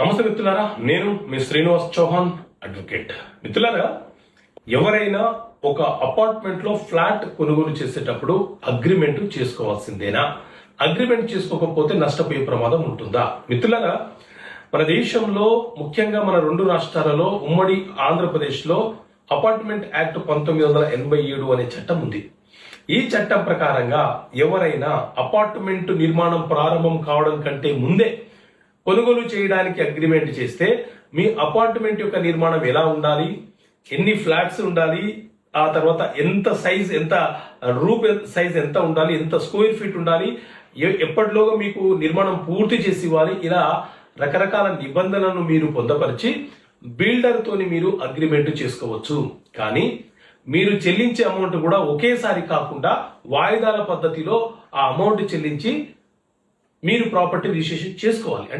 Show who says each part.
Speaker 1: నమస్తే మిత్రులారా నేను మీ శ్రీనివాస్ చౌహాన్ అడ్వకేట్. మిత్రులారా ఎవరైనా ఒక అపార్ట్మెంట్లో ఫ్లాట్ కొనుగోలు చేసేటప్పుడు అగ్రిమెంట్ చేసుకోవాల్సిందేనా? అగ్రిమెంట్ చేసుకోకపోతే నష్టపోయే ప్రమాదం ఉంటుందా? మిత్రులారా మన దేశంలో ముఖ్యంగా మన రెండు రాష్ట్రాలలో ఉమ్మడి ఆంధ్రప్రదేశ్లో అపార్ట్మెంట్ యాక్ట్ పంతొమ్మిది వందల ఎనభై ఏడు అనే చట్టం ఉంది. ఈ చట్టం ప్రకారంగా ఎవరైనా అపార్ట్మెంట్ నిర్మాణం ప్రారంభం కావడం కంటే ముందే కొనుగోలు చేయడానికి అగ్రిమెంట్ చేస్తే మీ అపార్ట్మెంట్ యొక్క నిర్మాణం ఎలా ఉండాలి? ఎన్ని ఫ్లాట్స్ ఉండాలి? ఆ తర్వాత ఎంత సైజ్ ఎంత రూప్ సైజ్ ఎంత ఉండాలి? ఎంత స్క్వేర్ ఫీట్ ఉండాలి? ఎప్పటిలోగా మీకు నిర్మాణం పూర్తి చేసి ఇవ్వాలి? ఇలా రకరకాల నిబంధనలను మీరు పొందపరిచి బిల్డర్తోని మీరు అగ్రిమెంట్ చేసుకోవచ్చు. కానీ మీరు చెల్లించే అమౌంట్ కూడా ఒకేసారి కాకుండా వాయిదాల పద్ధతిలో ఆ అమౌంట్ చెల్లించి మీరు ప్రాపర్టీ రిజిస్ట్రేషన్ చేసుకోవాలి.